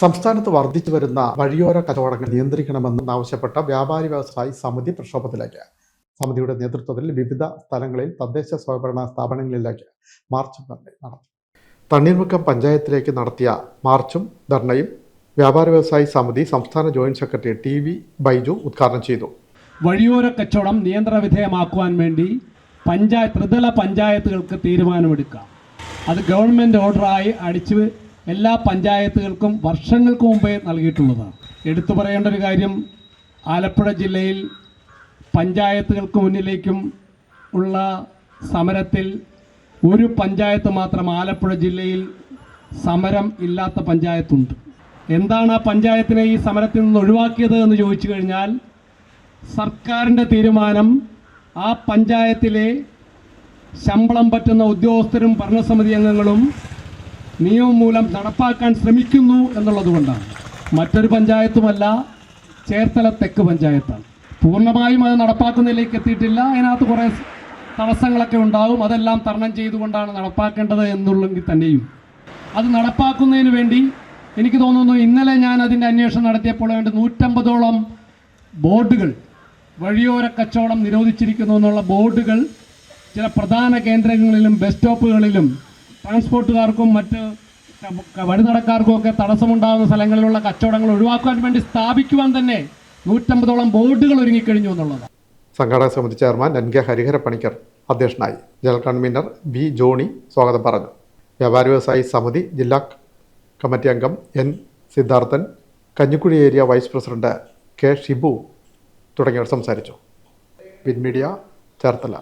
സംസ്ഥാനത്ത് വർദ്ധിച്ചു വരുന്ന വഴിയോര കച്ചവടങ്ങൾ നിയന്ത്രിക്കണമെന്ന് ആവശ്യപ്പെട്ട വ്യാപാരി വ്യവസായി സമിതി പ്രക്ഷോഭത്തിലേക്ക്. സമിതിയുടെ നേതൃത്വത്തിൽ വിവിധ സ്ഥലങ്ങളിൽ തദ്ദേശ സ്വയംഭരണ സ്ഥാപനങ്ങളിലേക്ക് മാർച്ചും ധർണയും നടത്തി തണ്ണീർമുക്കം പഞ്ചായത്തിലേക്ക് നടത്തിയ മാർച്ചും ധർണയും വ്യാപാര വ്യവസായി സമിതി സംസ്ഥാന joint secretary T V Baiju ഉദ്ഘാടനം ചെയ്തു. വഴിയോര കച്ചവടം നിയന്ത്രണ വിധേയമാക്കുവാൻ വേണ്ടി പഞ്ചായത്ത് ത്രിതല പഞ്ചായത്തുകൾക്ക് തീരുമാനമെടുക്കാം. അത് ഗവൺമെന്റ് ഓർഡറായി അടിച്ച് എല്ലാ പഞ്ചായത്തുകൾക്കും വർഷങ്ങൾക്ക് മുമ്പേ നൽകിയിട്ടുള്ളതാണ്. എടുത്തു പറയേണ്ട ഒരു കാര്യം ആലപ്പുഴ ജില്ലയിൽ പഞ്ചായത്തുകൾക്ക് മുന്നിലേക്കും ഉള്ള സമരത്തിൽ ഒരു പഞ്ചായത്ത് മാത്രം ആലപ്പുഴ ജില്ലയിൽ സമരം ഇല്ലാത്ത പഞ്ചായത്തുണ്ട്. എന്താണ് ആ പഞ്ചായത്തിനെ ഈ സമരത്തിൽ നിന്ന് ഒഴിവാക്കിയത് എന്ന് ചോദിച്ചു കഴിഞ്ഞാൽ സർക്കാരിന്റെ തീരുമാനം ആ പഞ്ചായത്തിലെ ശമ്പളം പറ്റുന്ന ഉദ്യോഗസ്ഥരും ഭരണസമിതി അംഗങ്ങളും നിയമം മൂലം നടപ്പാക്കാൻ ശ്രമിക്കുന്നു എന്നുള്ളതുകൊണ്ടാണ് മറ്റൊരു പഞ്ചായത്തുമല്ല ചേർത്തല തെക്ക് പഞ്ചായത്താണ്. പൂർണമായും അത് നടപ്പാക്കുന്നതിലേക്ക് എത്തിയിട്ടില്ല. അതിനകത്ത് കുറേ തടസ്സങ്ങളൊക്കെ ഉണ്ടാവും. അതെല്ലാം തരണം ചെയ്തുകൊണ്ടാണ് നടപ്പാക്കേണ്ടത് എന്നുള്ളെങ്കിൽ തന്നെയും. അത് നടപ്പാക്കുന്നതിന് വേണ്ടി എനിക്ക് തോന്നുന്നു ഇന്നലെ ഞാൻ അതിന്റെ അന്വേഷണം നടത്തിയപ്പോൾ വേണ്ട നൂറ്റമ്പതോളം ബോർഡുകൾ വഴിയോര കച്ചവടം നിരോധിച്ചിരിക്കുന്നു എന്നുള്ള ബോർഡുകൾ ചില പ്രധാന കേന്ദ്രങ്ങളിലും ബസ് സ്റ്റോപ്പുകളിലും ട്രാൻസ്പോർട്ടുകാർക്കും മറ്റ് വഴിനടക്കാർക്കും ഒക്കെ തടസ്സമുണ്ടാകുന്ന സ്ഥലങ്ങളിലുള്ള കച്ചവടങ്ങൾ ഒഴിവാക്കാൻ വേണ്ടി സ്ഥാപിക്കുവാൻ തന്നെ നൂറ്റമ്പതോളം ബോർഡുകൾ ഒരുങ്ങിക്കഴിഞ്ഞു എന്നുള്ളതാണ്. സംഘാടക സമിതി chairman N K Harihara Panicker അധ്യക്ഷനായി. ജനറൽ കൺവീനർ ബി ജോണി സ്വാഗതം പറഞ്ഞു. വ്യാപാര വ്യവസായി സമിതി ജില്ലാ കമ്മിറ്റി അംഗം N Siddharthan Kanjikuzhi area vice president K Shibu തുടങ്ങിയവർ സംസാരിച്ചു. Win Media Cherthala.